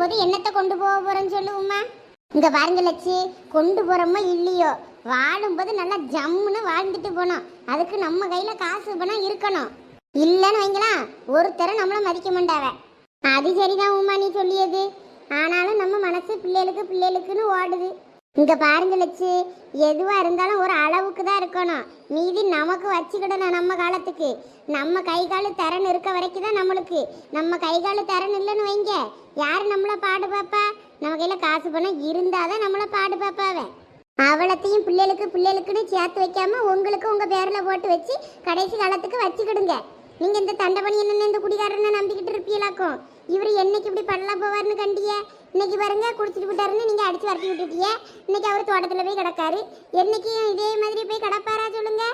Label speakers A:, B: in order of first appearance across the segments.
A: போது என்னத்தை கொண்டு போக போறேன்னு சொல்லுவோமா இங்க பாருங்க லட்சி கொண்டு போறோமோ இல்லையோ? வாழும்போது நல்லா ஜம்முன்னு வாழ்ந்துட்டு போனோம் அதுக்கு நம்ம கையில காசு பணம் இருக்கணும். இல்லைன்னு வைங்களேன் ஒருத்தரை நம்மள மதிக்க மாட்டாவ. அது சரிதான் உமா நீ சொல்லியது. ஆனாலும் நம்ம மனசு பிள்ளைகளுக்கு பிள்ளைகளுக்குன்னு ஓடுது. இங்க பாருங்க லட்சு எதுவா இருந்தாலும் ஒரு அளவுக்கு தான் இருக்கணும். மீதி நமக்கு வச்சுக்கிடணும் நம்ம காலத்துக்கு. நம்ம கை காலு திறன் இருக்க வரைக்கும் தான் நம்மளுக்கு. நம்ம கை காலு திறன் இல்லைன்னு வைங்க. யார் நம்மளை பாடு பாப்பா? நம்ம கையில காசு பணம் இருந்தாதான் நம்மளை பாடு பாப்பாவ. அவளத்தையும் பிள்ளைகளுக்கு பிள்ளைகளுக்குன்னு சேர்த்து வைக்காம உங்களுக்கு உங்க பேர்ல போட்டு வச்சு கடைசி காலத்துக்கு வச்சுக்கிடுங்க. நீங்க இந்த தண்டபணி என்னென்ன இந்த குடிகாரனை நம்பிக்கிட்டு இருப்பீங்களாக்கும்? இவர் என்னைக்கு இப்படி பண்ணலாம் போவார்னு கண்டிய? இன்னைக்கு பாருங்க குடிச்சிட்டு விட்டாருன்னு நீங்க அடிச்சு வரட்டி விட்டுட்டீங்க. இன்னைக்கு அவர் தோட்டத்துல போய் கிடக்காரு. என்னைக்கும் இதே மாதிரி போய் கிடப்பாரா சொல்லுங்க?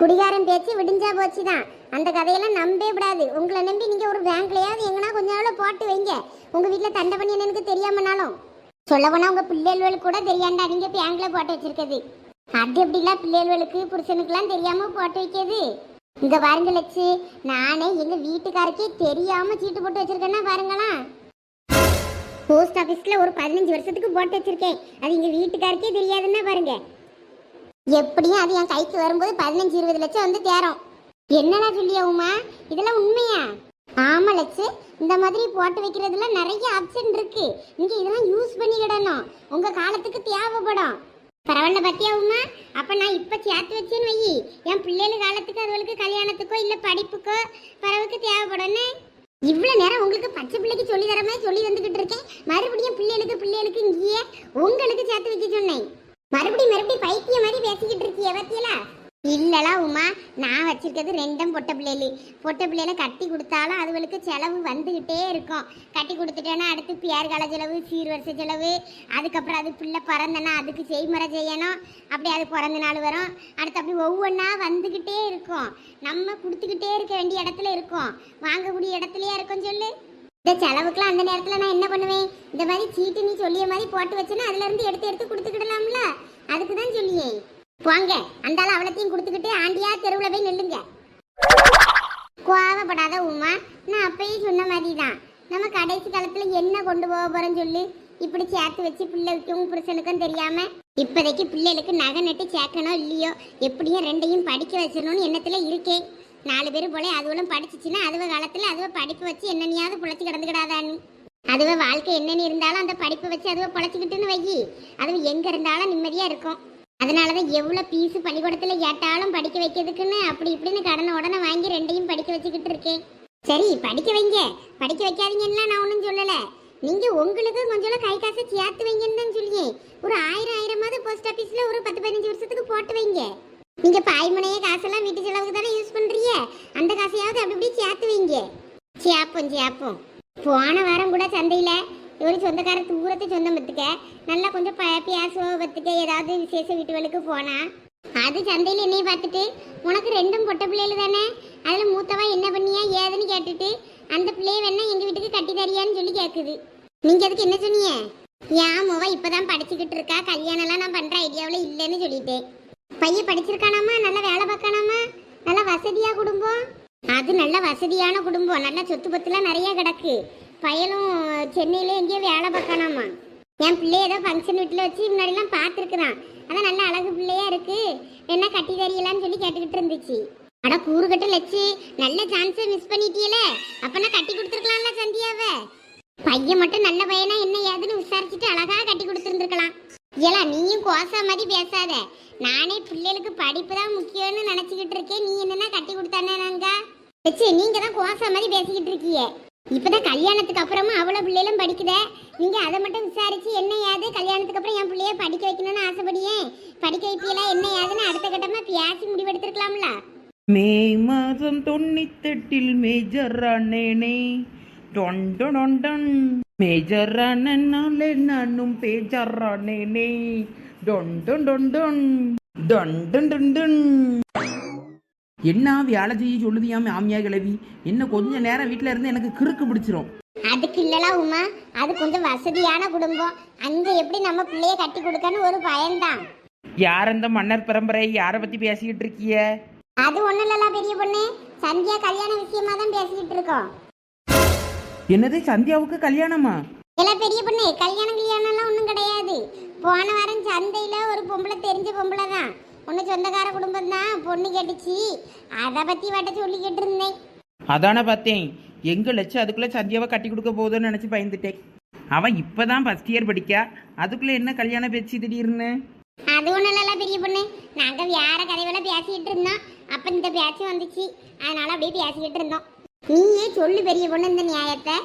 A: குடிகாரன் பேச்சு விடிஞ்சா போச்சு தான் அந்த கதையெல்லாம் நம்பவே விடாது உங்களை நம்பி நீங்க ஒரு பேங்க்லயாவது எங்கன்னா கொஞ்ச நாள் போட்டு வைங்க. உங்க வீட்டுல தண்டபணி எனக்கு தெரியாமனாலும். சொல்ல போனா உங்க பிள்ளைகளுக்கு கூட தெரியாண்டா நீங்க பேங்க்ல போட்டு வச்சிருக்கிறது. அது எப்படிலாம் பிள்ளைகளுக்கு புருஷனுக்குலாம் தெரியாம போட்டு வைக்கிறது? இங்க பாருங்க லட்சு நானே எங்க வீட்டுக்காரக்கே தெரியாம சீட்டு போட்டு வச்சிருக்கேன்னா பாருங்களா. போஸ்ட் ஆபீஸ்ல ஒரு பதினஞ்சு வருஷத்துக்கு போட்டு வச்சிருக்கேன். அது எங்க வீட்டுக்காரக்கே தெரியாதுன்னா பாருங்க. எப்படியும் அது என் கைக்கு வரும்போது பதினஞ்சு இருபது லட்சம் வந்து தேரும். என்னடா சொல்லியா உமா? இதெல்லாம் உண்மையா? ஆமா லட்சு இந்த மாதிரி போட்டு வைக்கிறதுல நிறைய ஆப்ஷன் இருக்கு. நீங்க இதெல்லாம் யூஸ் பண்ணிக்கிடணும். உங்க காலத்துக்கு தேவைப்படும். பரவாயில்ல பத்தியா உமா? அப்ப நான் இப்ப சேர்த்து வச்சேன்னு வை என் பிள்ளைகள் காலத்துக்கு அதுகளுக்கு கல்யாணத்துக்கோ இல்ல படிப்புக்கோ பறவுக்கு தேவைப்படும்னு இவ்வளவு நேரம் உங்களுக்கு பச்சை பிள்ளைக்கு சொல்லி தர மாதிரி சொல்லி வந்துகிட்டு இருக்கேன். மறுபடியும் பிள்ளைகளுக்கு பிள்ளைகளுக்கு இங்கேயே உங்களுக்கு சேர்த்து வைக்க சொன்னேன். மறுபடியும் மறுபடியும் பைத்திய மாதிரி பேசிக்கிட்டு இருக்கிய பத்தியலா? இல்லலா உமா நான் வச்சிருக்கிறது ரெண்டும் பொட்டை பிள்ளைகள் பொட்டை பிள்ளையில கட்டி கொடுத்தாலும் அதுகளுக்கு செலவு வந்துகிட்டே இருக்கும். கட்டி கொடுத்துட்டேன்னா அடுத்து பியார்கால செலவு சீர்வரிசை செலவு அதுக்கப்புறம் அது பிள்ளை பிறந்தனா அதுக்கு செய்முறை செய்யணும். அப்படி அது பிறந்த நாள் வரும். அடுத்து அப்படி ஒவ்வொன்றா வந்துக்கிட்டே இருக்கும். நம்ம கொடுத்துக்கிட்டே இருக்க வேண்டிய இடத்துல இருக்கும். வாங்கக்கூடிய இடத்துலயா இருக்கும் சொல்லு. இந்த செலவுக்குலாம் அந்த நேரத்தில் நான் என்ன பண்ணுவேன்? இந்த மாதிரி சீட்டு நீ சொல்லிய மாதிரி போட்டு வச்சேன்னா அதுலேருந்து எடுத்து எடுத்து கொடுத்துக்கிடலாம்ல. அதுக்கு தான் சொல்லியே. போங்க அந்தால அவளத்தையும் கொடுத்துக்கிட்டு ஆண்டியா தெருவில் போய் நில்லுங்க. கோவப்படாத உமா நான் அப்பயும் சொன்ன மாதிரி தான் நம்ம கடைசி காலத்தில் என்ன கொண்டு போக போகிறேன்னு சொல்லி. இப்படி சேர்த்து வச்சு பிள்ளைக்கும் புருஷனுக்கும் தெரியாம இப்போதைக்கு பிள்ளைகளுக்கு நகை நட்டு சேர்க்கணும் இல்லையோ? எப்படியும் ரெண்டையும் படிக்க வச்சிடணும்னு எண்ணத்தில் இருக்கேன் நாலு பேர் போல அதுவளும் படிச்சிச்சுன்னா அதுவ காலத்தில் அதுவ படிப்பு வச்சு என்னென்னையாவது புழைச்சி கிடந்துக்கிடாதான்னு. அதுவ வாழ்க்கை என்னென்னு இருந்தாலும் அந்த படிப்பை வச்சு அதுவ பிழைச்சிக்கிட்டுன்னு வை அதுவ எங்கே இருந்தாலும் நிம்மதியாக இருக்கும். அதனாலதான் எவ்வளவு பீஸ் பள்ளிக்கூடத்துல ஏட்டாலும் படிக்க வைக்கிறதுக்குன்னு அப்படி இப்படின்னு கடனை உடனே வாங்கி ரெண்டையும் படிக்க வச்சுக்கிட்டு இருக்கேன். சரி படிக்க வைங்க. படிக்க வைக்காதீங்கன்னா நான் ஒன்றும் சொல்லல. நீங்க உங்களுக்கு கொஞ்சம் கை காசை சேர்த்து வைங்கன்னு தான் சொல்லியே. ஒரு ஆயிரம் ஆயிரமாவது போஸ்ட் ஆபீஸ்ல ஒரு பத்து பதினஞ்சு வருஷத்துக்கு போட்டு வைங்க. நீங்க பாய்மனைய காசெல்லாம் வீட்டு செலவுக்கு தானே யூஸ் பண்றீங்க? அந்த காசையாவது அப்படி இப்படி சேர்த்து வைங்க. சேப்போம் சேப்போம் போன வாரம் கூட சந்தையில ஒரு சொந்தக்கார தூரத்து சொந்தம் பத்துக்க. நல்லா கொஞ்சம் ப- பேசுவ பத்துக்க. ஏதாவது விசேஷ வீட்டுகளுக்கு போனா. அது சந்தையில என்னைய பார்த்துட்டு உனக்கு ரெண்டும் பொட்ட பிள்ளைகள் தானே? அதுல மூத்தவா என்ன பண்ணியா? ஏதுன்னு கேட்டுட்டு அந்த பிள்ளைய வேணா எங்க வீட்டுக்கு கட்டி தரியான்னு சொல்லி கேட்குது நீங்க அதுக்கு என்ன சொன்னீங்க? ஏன் முவ இப்பதான் படிச்சுக்கிட்டு இருக்கா. கல்யாணம் எல்லாம் நான் பண்ணுற ஐடியாவில் இல்லைன்னு சொல்லிட்டேன். பையன் படிச்சிருக்கானாமா? நல்லா வேலை பார்க்கானாமா? நல்லா வசதியாக குடும்பம்? அது நல்ல வசதியான குடும்பம். நல்ல சொத்து பத்துலாம் நிறைய கிடக்கு. பையனும் சென்னையில எங்கேயோ வேலை பார்க்கணாமா என் பிள்ளைய ஏதோ ஃபங்க்ஷன் வீட்டில் வச்சு முன்னாடிலாம் பார்த்துருக்குறான். அதான் நல்ல அழகு பிள்ளையா இருக்கு. என்ன கட்டி தரியலான்னு சொல்லி கேட்டுக்கிட்டு இருந்துச்சு. அட கூறுகட்ட லட்சி நல்ல சான்ஸை மிஸ் பண்ணிட்டீல அப்பனா கட்டி கொடுத்துருக்கலாம்ல சந்தியாவ. பையன் மட்டும் நல்ல பையனா என்ன ஏதுன்னு விசாரிச்சுட்டு அழகா கட்டி கொடுத்துருந்துருக்கலாம். ஏலா நீயும் கோசா மாதிரி பேசாத. நானே பிள்ளைகளுக்கு படிப்பு தான் முக்கியம்னு நினச்சிக்கிட்டு இருக்கேன். நீ என்னன்னா கட்டி கொடுத்தானே நாங்க வச்சு நீங்க தான் கோசா மாதிரி பேசிக்கிட்டு இருக்கீங்க இப்பதான் கல்யாணத்துக்கு அப்புறமா அவ்வளவு பிள்ளைகளும் படிக்குத? நீங்க அதை மட்டும் விசாரிச்சு என்ன ஏது? கல்யாணத்துக்கு அப்புறம் என் பிள்ளைய படிக்க வைக்கணும்னு ஆசைப்படியே? படிக்க வைப்பீங்களா? என்ன ஏதுன்னு அடுத்த கட்டமா பேசி முடிவெடுத்திருக்கலாம்ல.
B: மே மாதம் தொண்ணூத்தெட்டில் மேஜர் அண்ணனே. டொண்டொண்டொண்டன் மேஜர் அண்ணனாலே நானும் பேஜர் அண்ணனே. டொண்டொண்டொண்டன் டொண்டொண்டொண்டன் என்ன வேலை செய்ய சொல்லுதியா மாமியா கிழவி? என்ன கொஞ்ச நேரம் வீட்டில் இருந்து எனக்கு கிறுக்கு பிடிச்சிரும்.
A: அதுக்கு இல்லலாம் உமா. அது கொஞ்சம் வசதியான குடும்பம். அங்க எப்படி நம்ம பிள்ளைய கட்டி கொடுக்கன்னு ஒரு பயம்தான்.
B: யார் அந்த மன்னர் பரம்பரை? யாரை பத்தி பேசிக்கிட்டு இருக்கிய?
A: அது ஒண்ணும் இல்லல பெரிய பொண்ணு. சந்தியா கல்யாண விஷயமா தான் பேசிக்கிட்டு இருக்கோம்.
B: என்னது சந்தியாவுக்கு கல்யாணமா?
A: எல்லாம் பெரிய பொண்ணு கல்யாணம் கல்யாணம்லாம் ஒன்றும் கிடையாது. போன வாரம் சந்தையில் ஒரு பொம்பளை தெரிஞ்ச பொம்பளை தான் ஒன்று சொந்தக்கார குடும்பம் தான் பொண்ணு கேட்டுச்சு. அதை பற்றி வட்ட சொல்லிக்கிட்டு இருந்தேன்
B: அதானே பார்த்தேன். எங்க லட்சு அதுக்குள்ள சந்தியாவை கட்டி கொடுக்க போகுதுன்னு நினைச்சு பயந்துட்டேன். அவன் இப்பதான் ஃபர்ஸ்ட் இயர் படிக்கா. அதுக்குள்ள என்ன கல்யாண பேச்சு திடீர்னு?
A: அது ஒன்றும் இல்லைல்ல பெரிய பொண்ணு. நாங்கள் வேற கதைவெல்லாம் பேசிக்கிட்டு இருந்தோம். அப்போ இந்த பேச்சு வந்துச்சு. அதனால அப்படியே பேசிக்கிட்டு இருந்தோம். நீயே சொல்லு பெரிய பொண்ணு இந்த நியாயத்தை.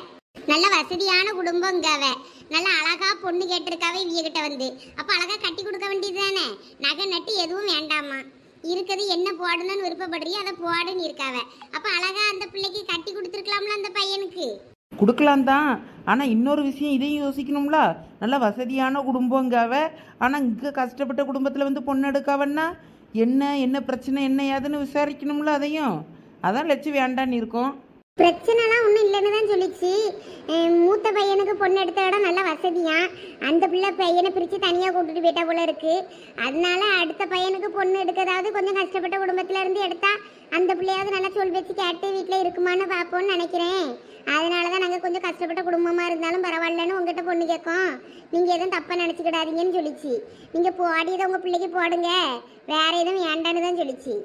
A: நல்ல வசதியான குடும்பம் இங்க அவ. நல்லா அழகா பொண்ணு கேட்டிருக்காவே வீகிட்ட வந்து. அப்ப அழகா கட்டி கொடுக்க வேண்டியது தானே நகை நட்டு எதுவும் வேண்டாமா? இருக்கிறது என்ன போடணும்னு விருப்பப்படுறியோ அதை போடுன்னு இருக்காவ. அப்ப அழகா அந்த பிள்ளைக்கு கட்டி கொடுத்துருக்கலாம்ல அந்த பையனுக்கு?
B: கொடுக்கலாம் தான். ஆனால் இன்னொரு விஷயம் இதையும் யோசிக்கணும்ல. நல்ல வசதியான குடும்பங்காவ. ஆனால் இங்கே கஷ்டப்பட்ட குடும்பத்தில் வந்து பொண்ணு எடுக்காவன்னா என்ன என்ன பிரச்சனை என்ன ஏதுன்னு விசாரிக்கணும்ல அதையும். அதான் லட்சம் வேண்டான்னு இருக்கோம்.
A: பிரச்சனைலாம் ஒன்றும் இல்லைன்னு தான் சொல்லிச்சு. மூத்த பையனுக்கு பொண்ணு எடுத்த இடம் நல்ல வசதியா. அந்த பிள்ளை பையனை பிரித்து தனியாக கூட்டிட்டு போயிட்டா போல இருக்கு. அதனால அடுத்த பையனுக்கு பொண்ணு எடுக்கதாவது கொஞ்சம் கஷ்டப்பட்ட குடும்பத்துல இருந்து எடுத்தா அந்த பிள்ளையாவது நல்லா சொல் வச்சு கேட்டு வீட்டில் இருக்குமான்னு பார்ப்போம்னு நினைக்கிறேன். அதனால தான் நாங்கள் கொஞ்சம் கஷ்டப்பட்ட குடும்பமாக இருந்தாலும் பரவாயில்லன்னு உங்ககிட்ட பொண்ணு கேட்கோம். நீங்கள் எதுவும் தப்பாக நினச்சிக்கிடாதீங்கன்னு சொல்லிச்சு. நீங்கள் போடியதை உங்கள் பிள்ளைக்கு போடுங்க. வேற எதுவும் வேண்டான்னு தான் சொல்லிச்சு.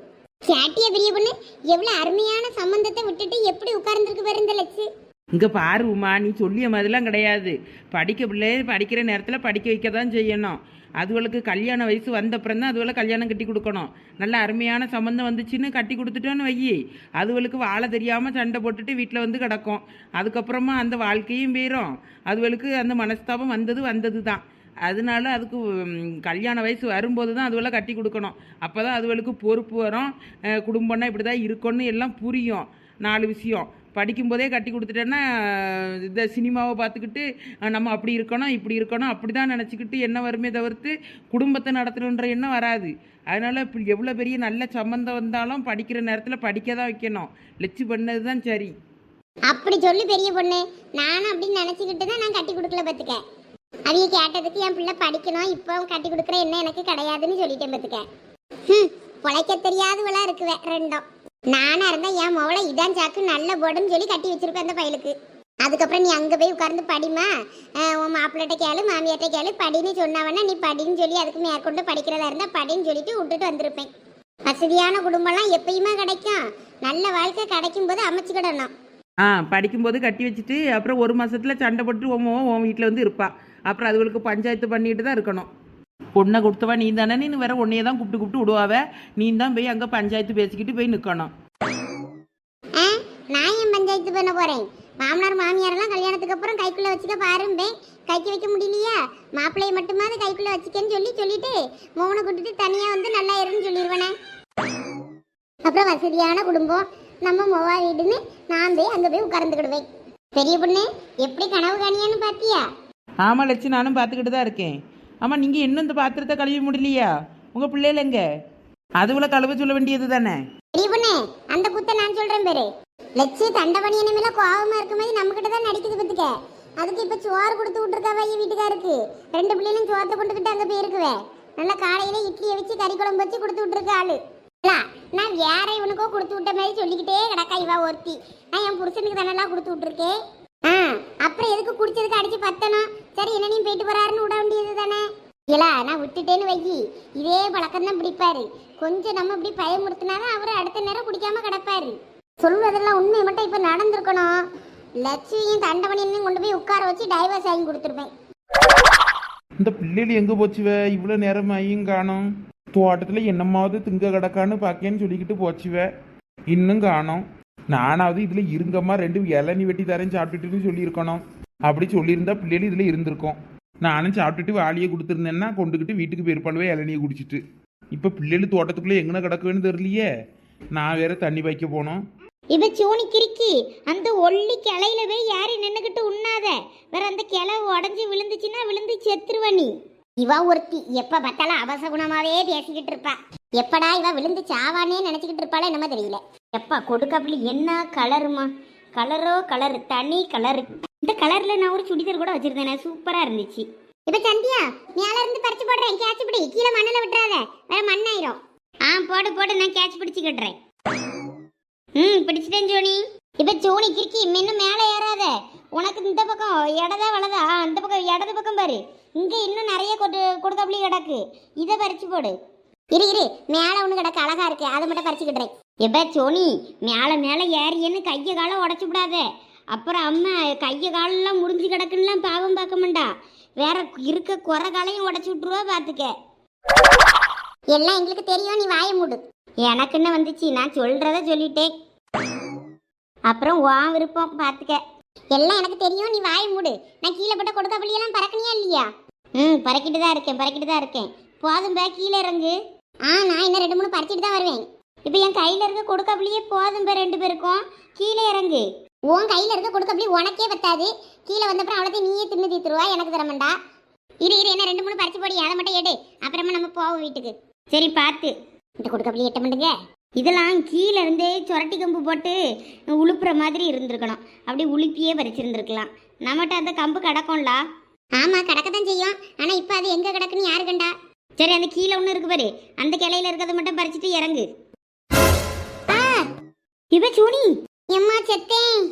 A: கேட்டிய பெரிய பொண்ணு எவ்வளவு அருமையான சம்பந்தத்தை விட்டுட்டு எப்படி உட்கார்ந்துருக்கு பாரு இந்த லட்சு
B: இங்கே பாரு உமா நீ சொல்லிய மாதிரிலாம் கிடையாது. படிக்க பிள்ளை படிக்கிற நேரத்தில் படிக்க வைக்க தான் செய்யணும். அதுகளுக்கு கல்யாண வயசு வந்தப்புறம் தான் அதுவளை கல்யாணம் கட்டி கொடுக்கணும். நல்ல அருமையான சம்மந்தம் வந்துச்சுன்னு கட்டி கொடுத்துட்டோன்னு வையி. அதுகளுக்கு வாழ தெரியாமல் சண்டை போட்டுட்டு வீட்டில் வந்து கிடக்கும். அதுக்கப்புறமா அந்த வாழ்க்கையும் போயிடும் அதுகளுக்கு அந்த மனஸ்தாபம் வந்தது வந்தது தான் அதனால அதுக்கு கல்யாண வயசு வரும்போது தான் அதுவெல்லாம் கட்டி கொடுக்கணும். அப்போ தான் அதுகளுக்கு பொறுப்பு வரும். குடும்பம்னா இப்படி தான் இருக்கும்னு எல்லாம் புரியும். நாலு விஷயம். படிக்கும்போதே கட்டி கொடுத்துட்டேன்னா இந்த சினிமாவை பார்த்துக்கிட்டு நம்ம அப்படி இருக்கணும் இப்படி இருக்கணும் அப்படி தான் நினச்சிக்கிட்டு என்ன வருமே தவிர்த்து குடும்பத்தை நடத்தணுன்ற எண்ணம் வராது. அதனால் இப்படி எவ்வளோ பெரிய நல்ல சம்மந்தம் வந்தாலும் படிக்கிற நேரத்தில் படிக்க தான் வைக்கணும். லட்சி பண்ணது தான் சரி.
A: அப்படி சொல்லி பெரிய பொண்ணு. நானும் அப்படின்னு நினச்சிக்கிட்டு தான் நான் கட்டி கொடுக்கல பத்துக்க அதைய கேட்டதுக்கு என் பிள்ளை படிக்கணும் இப்போ கட்டி கொடுக்குற என்ன எனக்கு கிடையாதுன்னு சொல்லிட்டேன் பத்துக்க. ஹம், பொழைக்க தெரியாதவளாக இருக்குவேன் ரெண்டும். நானா இருந்தா என் மோளை இதான் சாக்கு நல்ல போடுன்னு சொல்லி கட்டி வச்சிருப்பேன் அந்த பயலுக்கு. அதுக்கப்புறம் நீ அங்கே போய் உட்கார்ந்து படிமா உன் மாப்பிள்ளட்ட கேளு மாமியார்ட்ட கேளு படின்னு சொன்னவனா நீ படின்னு சொல்லி அதுக்கு மேற்கொண்டு படிக்கிறதா இருந்தா படின்னு சொல்லிட்டு விட்டுட்டு வந்திருப்பேன். வசதியான குடும்பம்லாம் எப்பயுமே கிடைக்கும். நல்ல வாழ்க்கை கிடைக்கும் போது அமைச்சுக்கிடணும்
B: ஆ படிக்கும்போது கட்டி வச்சுட்டு அப்புறம் ஒரு மாசத்துல சண்டை போட்டு உன் உன் வீட்டில் வந்து இருப்பா. அப்புறம் அதுகளுக்கு பஞ்சாயத்து பண்ணிட்டு தான் இருக்கணும். பொண்ணை கொடுத்தவா நீ தானே நீ வேற உன்னையே தான் கூப்பிட்டு கூப்பிட்டு விடுவாவ. நீ தான் போய் அங்கே பஞ்சாயத்து பேசிக்கிட்டு போய் நிற்கணும்
A: ஆ, நான் ஏன் பஞ்சாயத்து பண்ண போறேன்? மாமனார் மாமியாரெல்லாம் கல்யாணத்துக்கு அப்புறம் கைக்குள்ள வச்சுக்க பாரும்பே. கைக்கு வைக்க முடியலையா? மாப்பிள்ளையை மட்டுமாவது கைக்குள்ள வச்சுக்கன்னு சொல்லி சொல்லிட்டு மோகனை கூட்டிட்டு தனியா வந்து நல்லா இருன்னு சொல்லிடுவேனே அப்புறம் வசதியான குடும்பம். நம்ம மொவா வீடுன்னு நான் போய் அங்க போய் உட்கார்ந்துக்கிடுவேன். பெரிய பொண்ணு எப்படி கனவு காணியான்னு பாத்தியா?
B: ஆமாம் லட்சு நானும் பார்த்துக்கிட்டு தான் இருக்கேன். ஆமாம் நீங்கள் இன்னும் இந்த பாத்திரத்தை கழுவி முடியலையா? உங்கள் பிள்ளைகள் எங்க? அதுவுல கழுவ சொல்ல வேண்டியது தானே?
A: அந்த குத்த நான் சொல்றேன் பேரு. லட்சு தண்டபணி இனிமேல கோவமா மாதிரி நம்ம கிட்ட தான் நடிக்குது பத்துக்க அதுக்கு இப்ப சோறு கொடுத்து விட்டுருக்காவ ஐய வீட்டுக்காருக்கு. ரெண்டு பிள்ளைகளும் சோத்தை கொண்டுகிட்டு அங்க போயிருக்குவே. நல்லா காலையில இட்லியை வச்சு கறி குழம்பு வச்சு கொடுத்து விட்டுருக்க ஆளு. நான் வேற இவனுக்கோ கொடுத்து விட்ட மாதிரி சொல்லிக்கிட்டே கிடக்கா இவா ஒருத்தி. நான் என் புருஷனுக்கு தானெல்லாம் கொடுத்து விட்டுருக்கேன். ஆ அப்புறம் எதுக்கு குடிச்சதுக்கு அடிச்சு பத்தணும்? சரி என்ன நீ போயிட்டு போறாருன்னு விட வேண்டியது தானே? இல்ல நான் விட்டுட்டேன்னு வை இதே பழக்கம் தான் பிடிப்பாரு. கொஞ்சம் நம்ம இப்படி பயமுறுத்தினாதான் அவரு அடுத்த நேரம் குடிக்காம கிடப்பாரு. சொல்வதெல்லாம் உண்மை மட்டும் இப்ப நடந்திருக்கணும். லட்சுமியும் தண்டவனையும் கொண்டு போய் உட்கார வச்சு டைவர்ஸ் ஆகி கொடுத்துருப்பேன்.
B: இந்த பிள்ளைகள் எங்கே போச்சுவ? இவ்வளோ நேரம் ஆகியும் காணும். தோட்டத்தில் என்னமாவது திங்க கிடக்கான்னு பார்க்கேன்னு சொல்லிக்கிட்டு போச்சுவ. இன்னும் காணோம். நானாவது இதில் இருங்கம்மா ரெண்டு இளநி வெட்டி தரேன் சாப்பிட்டுட்டுன்னு சொல்லியிருக்கணும். அப்படி சொல்லியிருந்தா பிள்ளைகள் இதில் இருந்திருக்கோம். நானும் சாப்பிட்டுட்டு வாளியை கொடுத்துருந்தேன்னா கொண்டுக்கிட்டு வீட்டுக்கு போயிருப்பாளுவே இளநியை குடிச்சிட்டு. இப்போ பிள்ளைகள் தோட்டத்துக்குள்ளே எங்கே கிடக்குன்னு தெரியலையே. நான் வேற தண்ணி வைக்க போனோம்.
A: இப்ப சூனி கிறுக்கி அந்த ஒல்லி கிளையில போய் யாரி நின்னுகிட்டு உண்ணாத. வேற அந்த கிளை உடஞ்சி விழுந்துச்சுன்னா விழுந்து செத்துருவ நீ. இவ ஒருத்தி. எப்ப பார்த்தாலும் அவசகுணமாவே பேசிக்கிட்டு இருப்பா. எப்படா இவ விழுந்து சாவானே நினைச்சுக்கிட்டு இருப்பாளே என்னமோ தெரியல. எப்பா கொடுக்காப்புல என்ன கலருமா? கலரோ கலர் தனி கலரு. இந்த கலர்ல நான் ஒரு சுடிதார் கூட வச்சிருந்தேன். சூப்பரா இருந்துச்சு. இப்ப சந்தியா மேல இருந்து பறிச்சு போடுறேன். கேட்ச் பிடி. கீழே மண்ணில் விட்டுறாத. வேற மண்ணாயிரும் ஆ போடு போடு. நான் கேட்ச் பிடிச்சு கட்டுறேன். ம் பிடிச்சிட்டேன் ஜோனி. இப்ப ஜோனி கிறுக்கி இன்னும் மேலே ஏறாத. உனக்கு இந்த பக்கம் இடதா வலதா? அந்த பக்கம் இடது பக்கம் பாரு. இங்கே இன்னும் நிறைய கொடு கொடுத்தபடி கிடக்கு. இதை பறிச்சு போடு. இரு இரு. மேலே ஒன்று கிடக்கு. அழகா இருக்கு. அதை மட்டும் பறிச்சுக்கிட்டுறேன் எப்ப சோனி மேலே மேலே ஏறியன்னு கையை காலை உடச்சு விடாத. அப்புறம் அம்மா கையை காலெல்லாம் முடிஞ்சு கிடக்குன்னுலாம் பாவம் பார்க்க மாட்டா வேற இருக்க குறை காலையும் உடச்சி விட்டுருவா பார்த்துக்க எல்லாம் எங்களுக்கு தெரியும். நீ வாயை மூடு. எனக்கு என்ன வந்துச்சு. நான் சொல்றத சொல்லிட்டேன். அப்புறம் வா விருப்பம் பார்த்துக்க எல்லாம் எனக்கு தெரியும் நீ வாய் மூடு. நான் கீழே போட்ட கொடுக்க புள்ளியெல்லாம் பறக்கணியா இல்லையா? ம் பறக்கிட்டு தான் இருக்கேன் பறக்கிட்டு தான் இருக்கேன். போதும் பே கீழே இறங்கு. ஆ நான் இன்னும் ரெண்டு மூணு பறிச்சிட்டு தான் வருவேன். இப்போ என் கையில் இருக்க கொடுக்க புள்ளியே போதும் பே ரெண்டு பேருக்கும். கீழே இறங்கு. உன் கையில் இருக்க கொடுக்க புள்ளி உனக்கே பத்தாது. கீழே வந்தப்பறம் அவ்வளோத்தையும் நீயே தின்னு தீத்துருவா எனக்கு தரமாண்டா இரு இரு என்ன ரெண்டு மூணு பறிச்சு போடி அதை மட்டும் எடு. அப்புறமா நம்ம போவோம் வீட்டுக்கு. சரி பார்த்து. இந்த கொடுக்க புள்ளி எட்ட மாட்டேங்க. இதெல்லாம் கீழே இருந்தே சுரட்டி கம்பு போட்டு உளுப்புற மாதிரி இருந்திருக்கணும். அப்படி உளுப்பியே பறிச்சிருந்துருக்கலாம். நம்மகிட்ட அந்த கம்பு கிடக்கும்ல? ஆமா கிடக்க தான் செய்யும். ஆனா இப்போ அது எங்க கிடக்குன்னு யாரு கண்டா? சரி அந்த கீழே ஒன்று இருக்கு பாரு. அந்த கிளையில இருக்கிறத மட்டும் பறிச்சுட்டு இறங்கு. இப்ப சூனி. எம்மா செத்தேன்.